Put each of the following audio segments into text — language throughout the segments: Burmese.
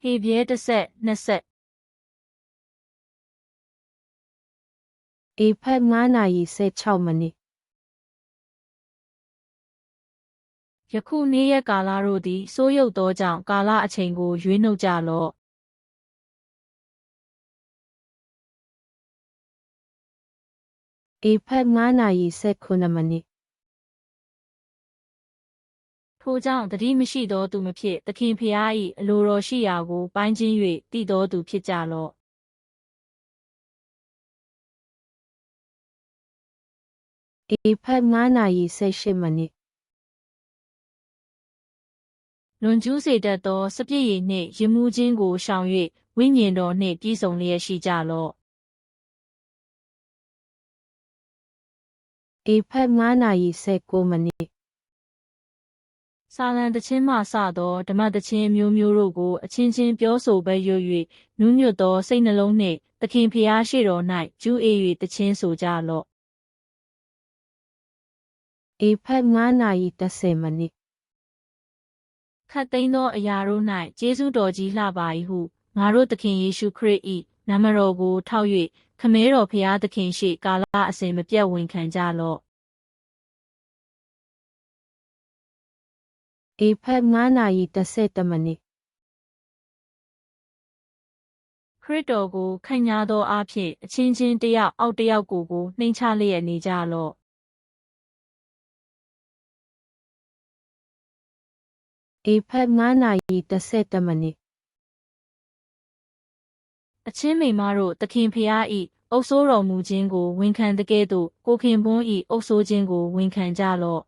ဟေပြဲတစ်ဆက်နှစ်ဆက်အေဖက်9နာရီ16မိနစ်ယခုနေ့ရက်ကာလတို့သည်စိုးရုပ်သောကြောင့်ကာလအချိန်ကိုရွေးနှုတ်ကြလော့အေဖက်9နာရီ19မိနစ် ထိုကြောင့်တတိမရှိသောသူမဖြစ်သခင်ဖျား၏အလိုတော်ရှိရာကို ပိုင်းခြင်း၍တည်သောသူဖြစ်ကြလော့အေဖက်9နာရီ18မိနစ်လွန်ကျူးစေတတ်သောစပြည့်ရည်နှင့်ရင်မှုခြင်းကိုရှောင်၍ဝိညာဉ်တော်နှင့်ပြည့်စုံလျက်ရှိကြလော့အေဖက်9နာရီ19မိနစ် စာလံတခြင်းမှစသောဓမ္မတခြင်းမျိုးမျိုးတို့ကိုအချင်းချင်းပြောဆိုပဲရွ၍နူးညွတ်သောစိတ်နှလုံးနှင့်သခင်ဖျားရှိတော်၌ကျူးအေ၍တခြင်းဆိုကြလော့အေဖက်9နာရီ30မိနစ်ခတ်သိမ်းသောအရာတို့၌ကျေးဇူးတော်ကြီးလှပါ၏ဟုငါတို့သခင်ယေရှုခရစ်၏နာမတော်ကိုထောက်၍ခမဲတော်ဖျားသခင်ရှိကာလအစဉ်မပြတ်ဝန်ခံကြလော့ အေဖက်9နာရီ30မိနစ်ခရစ်တော်ကိုခံညာသောအဖြစ်အချင်းချင်းတယောက်အောက်တယောက်ကိုကိုနှိမ်ချလျက်နေကြလော့အေဖက်9နာရီ30မိနစ်အချင်းမိန်မတို့သခင်ဖျား၏အုပ်ဆိုးတော်မူခြင်းကိုဝန်ခံတဲ့ကဲ့သို့ကိုခင်ပွန်း၏အုပ်ဆိုးခြင်းကိုဝန်ခံကြလော့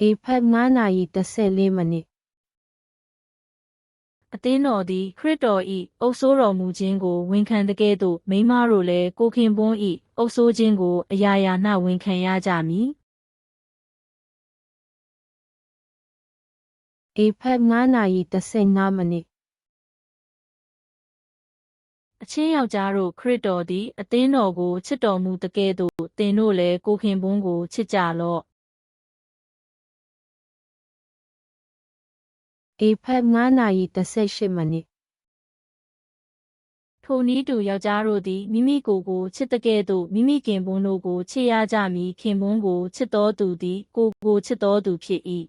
အေဖက်9နာရီ34မိနစ်အသင်းတော်သည်ခရစ်တော်၏အုပ်ဆိုးတော်မူခြင်းကိုဝန်ခံတဲ့ကဲ့သို့မိန်းမတို့လည်းကိုခင်ပွန်း၏အုပ်ဆိုးခြင်းကိုအရာရာ၌ဝန်ခံရကြမည်အေဖက်9နာရီ35မိနစ်အချင်းယောက်ျားတို့ခရစ်တော်သည်အသင်းတော်ကိုချစ်တော်မူတဲ့ကဲ့သို့သင်တို့လည်းကိုခင်ပွန်းကိုချစ်ကြလော့ အေဖက်9နာရီ38မိနစ်ထိုနည်းတူယောက်ျားတို့သည်မိမိကိုယ်ကိုချစ်တဲ့ကဲ့သို့မိမိခင်ပွန်းတို့ကိုချစ်ရကြမည်ခင်ပွန်းကိုချစ်တော်သူသည်ကိုယ်ကိုချစ်တော်သူဖြစ်၏